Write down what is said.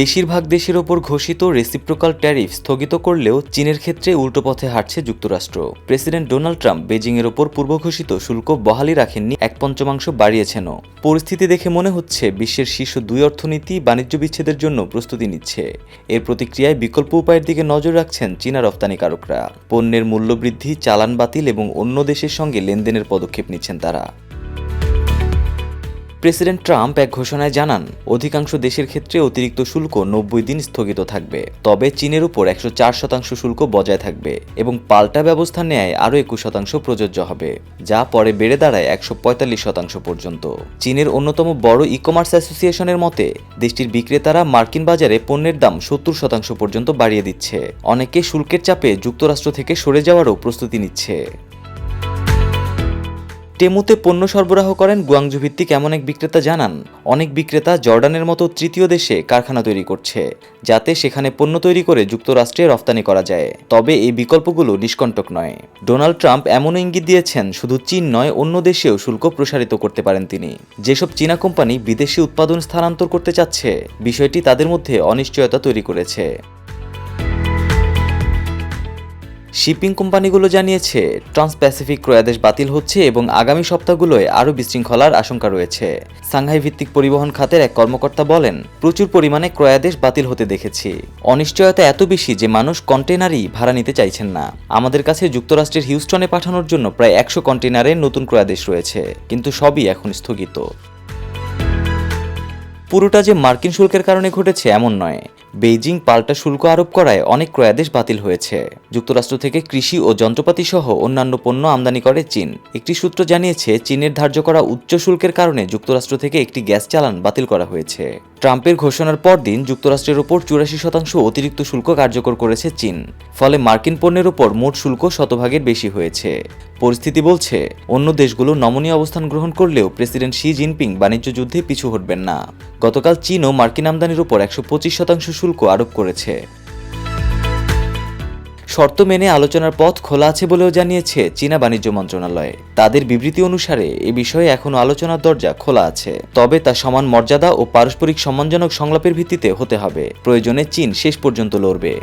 বেশিরভাগ দেশের ওপর ঘোষিত রেসিপ্রোকাল ট্যারিফ স্থগিত করলেও চীনের ক্ষেত্রে উল্টো পথে হাঁটছে যুক্তরাষ্ট্র। প্রেসিডেন্ট ডোনাল্ড ট্রাম্প বেজিংয়ের ওপর পূর্ব ঘোষিত শুল্ক বহালি রাখেননি, এক পঞ্চমাংশ বাড়িয়েছেনও। পরিস্থিতি দেখে মনে হচ্ছে বিশ্বের শীর্ষ দুই অর্থনীতি বাণিজ্য বিচ্ছেদের জন্য প্রস্তুতি নিচ্ছে। এর প্রতিক্রিয়ায় বিকল্প উপায়ের দিকে নজর রাখছেন চীনা রপ্তানিকারকরা। পণ্যের মূল্যবৃদ্ধি চালান বাতিল এবং অন্য দেশের সঙ্গে লেনদেনের পদক্ষেপ নিচ্ছেন তারা। প্রেসিডেন্ট ট্রাম্প এক ঘোষণায় জানান, অধিকাংশ দেশের ক্ষেত্রে অতিরিক্ত শুল্ক নব্বই দিন স্থগিত থাকবে, তবে চীনের উপর একশো চার শতাংশ শুল্ক বজায় থাকবে এবং পাল্টা ব্যবস্থা নেয় আরও একুশ শতাংশ প্রযোজ্য হবে, যা পরে বেড়ে দাঁড়ায় একশো পঁয়তাল্লিশ শতাংশ পর্যন্ত। চীনের অন্যতম বড় ই কমার্স অ্যাসোসিয়েশনের মতে, দেশটির বিক্রেতারা মার্কিন বাজারে পণ্যের দাম সত্তর শতাংশ পর্যন্ত বাড়িয়ে দিচ্ছে। অনেকে শুল্কের চাপে যুক্তরাষ্ট্র থেকে সরে যাওয়ারও প্রস্তুতি নিচ্ছে। টেমুতে পণ্য সরবরাহ করেন গুয়াংজু ভিত্তিক এমন এক বিক্রেতা জানান, অনেক বিক্রেতা জর্ডানের মতো তৃতীয় দেশে কারখানা তৈরি করছে, যাতে সেখানে পণ্য তৈরি করে যুক্তরাষ্ট্রে রফতানি করা যায়। তবে এই বিকল্পগুলো নিষ্কণ্টক নয়। ডোনাল্ড ট্রাম্প এমন ইঙ্গিত দিয়েছেন, শুধু চীন নয়, অন্য দেশেও শুল্ক প্রসারিত করতে পারেন তিনি। যেসব চীনা কোম্পানি বিদেশি উৎপাদন স্থানান্তর করতে চাচ্ছে, বিষয়টি তাদের মধ্যে অনিশ্চয়তা তৈরি করেছে। শিপিং কোম্পানিগুলো জানিয়েছে ট্রান্স প্যাসিফিক ক্রয়াদেশ বাতিল হচ্ছে এবং আগামী সপ্তাহগুলোয় আরও বিশৃঙ্খলার আশঙ্কা রয়েছে। সাংহাই ভিত্তিক পরিবহন খাতের এক কর্মকর্তা বলেন, প্রচুর পরিমাণে ক্রয়াদেশ বাতিল হতে দেখেছি। অনিশ্চয়তা এত বেশি যে মানুষ কন্টেনারই ভাড়া নিতে চাইছেন না। আমাদের কাছে যুক্তরাষ্ট্রের হিউস্টনে পাঠানোর জন্য প্রায় একশো কন্টেনারের নতুন ক্রয়াদেশ রয়েছে, কিন্তু সবই এখন স্থগিত। পুরোটা যে মার্কিন শুল্কের কারণে ঘটেছে এমন নয়। বেইজিং পাল্টা শুল্ক আরোপ করায় অনেক ক্রয়াদেশ বাতিল হয়েছে। যুক্তরাষ্ট্র থেকে কৃষি ও যন্ত্রপাতি সহ অন্যান্য পণ্য আমদানি করে চীন। একটি সূত্র জানিয়েছে, চীনের ধার্য করা উচ্চ শুল্কের কারণে যুক্তরাষ্ট্র থেকে একটি গ্যাস চালান বাতিল করা হয়েছে। ট্রাম্পের ঘোষণার পর দিন যুক্তরাষ্ট্রের ওপর চুরাশি শতাংশ অতিরিক্ত শুল্ক কার্যকর করেছে চীন। ফলে মার্কিন পণ্যের ওপর মোট শুল্ক শতভাগের বেশি হয়েছে। পরিস্থিতি বলছে, অন্য দেশগুলো নমনীয় অবস্থান গ্রহণ করলেও প্রেসিডেন্ট শি জিনপিং বাণিজ্য যুদ্ধে পিছু হটবেন না। গতকাল চীনও মার্কিন আমদানির ওপর একশো পঁচিশ শতাংশ শুল্ক আরোপ করেছে। শর্ত মেনে আলোচনার পথ খোলা আছে বলেও জানিয়েছে চীনা বাণিজ্য মন্ত্রণালয়। তাদের বিবৃতি অনুসারে এ বিষয়ে এখনও আলোচনার দরজা খোলা আছে। তবে তা সমান মর্যাদা ও পারস্পরিক সম্মানজনক সংলাপের ভিত্তিতে হতে হবে। প্রয়োজনে চীন শেষ পর্যন্ত লড়বে।